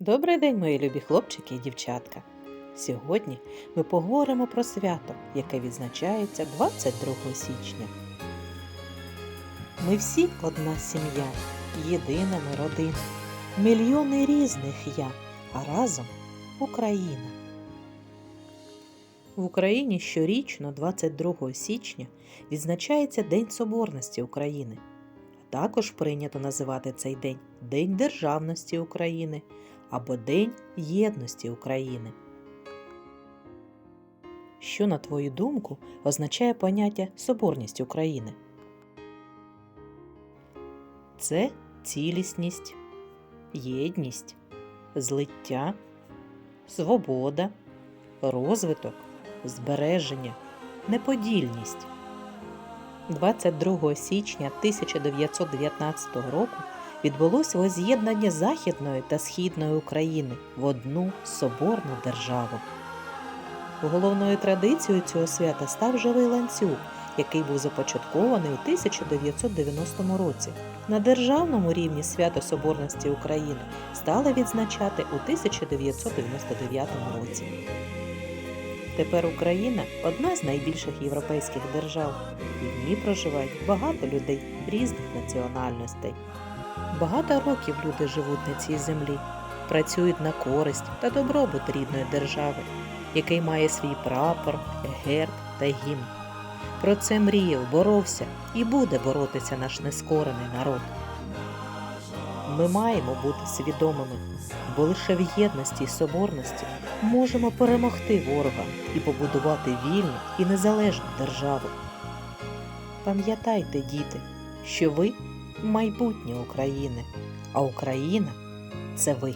Добрий день, мої любі хлопчики і дівчатка. Сьогодні ми поговоримо про свято, яке відзначається 22 січня. Ми всі одна сім'я, єдина ми родина, мільйони різних я, а разом Україна. В Україні щорічно 22 січня відзначається День Соборності України. Також прийнято називати цей день День Державності України або День Єдності України. Що, на твою думку, означає поняття Соборність України? Це цілісність, єдність, злиття, свобода, розвиток, збереження, неподільність. 22 січня 1919 року відбулось воз'єднання Західної та Східної України в одну соборну державу. Головною традицією цього свята став живий ланцюг, який був започаткований у 1990 році. На державному рівні свято Соборності України стали відзначати у 1999 році. Тепер Україна одна з найбільших європейських держав, і в ній проживають багато людей різних національностей. Багато років люди живуть на цій землі, працюють на користь та добробут рідної держави, який має свій прапор, герб та гімн. Про це мріяв, боровся і буде боротися наш нескорений народ. Ми маємо бути свідомими, бо лише в єдності й соборності можемо перемогти ворога і побудувати вільну і незалежну державу. Пам'ятайте, діти, що ви майбутнє України, а Україна це ви.